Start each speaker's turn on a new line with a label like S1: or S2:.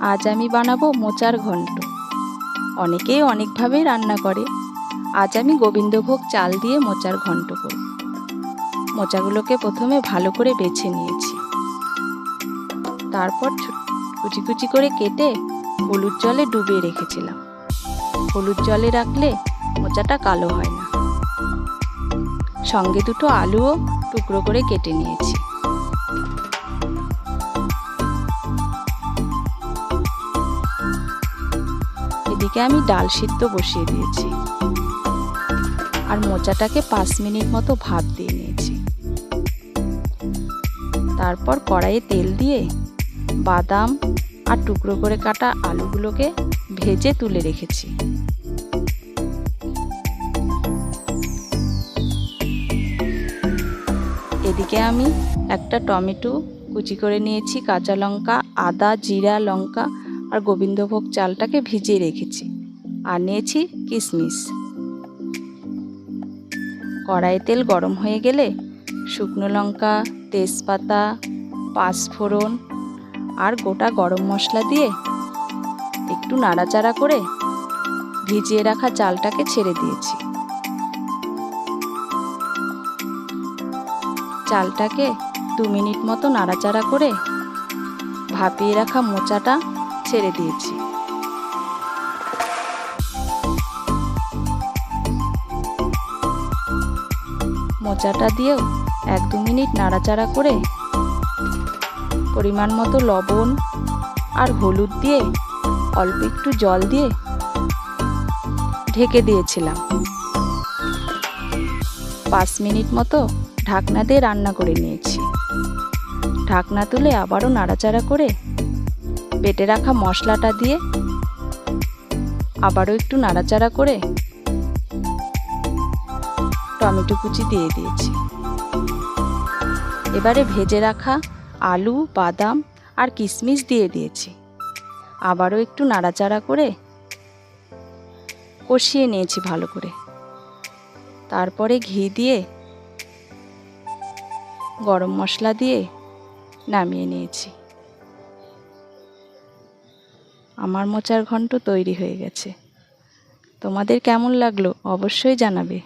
S1: আজ আমি বানাবো মোচার ঘন্ট। অনেকেই অনেকভাবেই রান্না করে। আজ আমি গোবিন্দভোগ চাল দিয়ে মোচার ঘন্ট করব। মোচাগুলোকে প্রথমে ভালো করে বেছে নিয়েছি। তারপর কুচি কুচি করে কেটে হলুদ জলে ডুবিয়ে রেখেছিলাম। হলুদ জলে রাখলে মোচাটা কালো হয় না। সঙ্গে দুটো আলুও টুকরো করে কেটে নিয়েছি। এদিকে আমি ডাল সিদ্ধ বসিয়ে দিয়েছি। আর মোচাটাকে পাঁচ মিনিট মতো ভাপ দিয়ে নিয়েছি। তারপর কড়াইয়ে তেল দিয়ে বাদাম আর টুকরো করে কাটা আলুগুলোকে ভেজে তুলে রেখেছি। এদিকে আমি একটা টমেটো কুচি করে নিয়েছি, কাঁচা লঙ্কা, আদা, জিরা, লঙ্কা আর গোবিন্দভোগ চালটাকে ভিজিয়ে রেখেছি। আর নিয়েছি কিশমিশ কড়াই তেল গরম হয়ে গেলে শুকনো লঙ্কা, তেজপাতা, পাঁচফোড়ন আর গোটা গরম মশলা দিয়ে একটু নাড়াচাড়া করে ভিজিয়ে রাখা চালটাকে ছেড়ে দিয়েছি। চালটাকে দু মিনিট মতো নাড়াচাড়া করে ভাপিয়ে রাখা মোচাটা ছেড়ে দিয়েছি। মোচাটা দিয়েও এক দু মিনিট নাড়াচাড়া করে পরিমাণ মতো লবণ আর হলুদ দিয়ে অল্প একটু জল দিয়ে ঢেকে দিয়েছিলাম। পাঁচ মিনিট মতো ঢাকনা দিয়ে রান্না করে নিয়েছি। ঢাকনা তুলে আবারও নাড়াচাড়া করে বেটে রাখা মশলাটা দিয়ে আবারও একটু নাড়াচাড়া করে টমেটো কুচি দিয়ে দিয়েছি। এবারে ভেজে রাখা আলু, বাদাম আর কিশমিশ দিয়ে দিয়েছি। আবারও একটু নাড়াচাড়া করে কষিয়ে নিয়েছি ভালো করে। তারপরে ঘি দিয়ে গরম মশলা দিয়ে নামিয়ে নিয়েছি। আমার মোচার ঘন্ট তৈরি হয়ে গেছে। তোমাদের কেমন লাগল অবশ্যই জানাবে।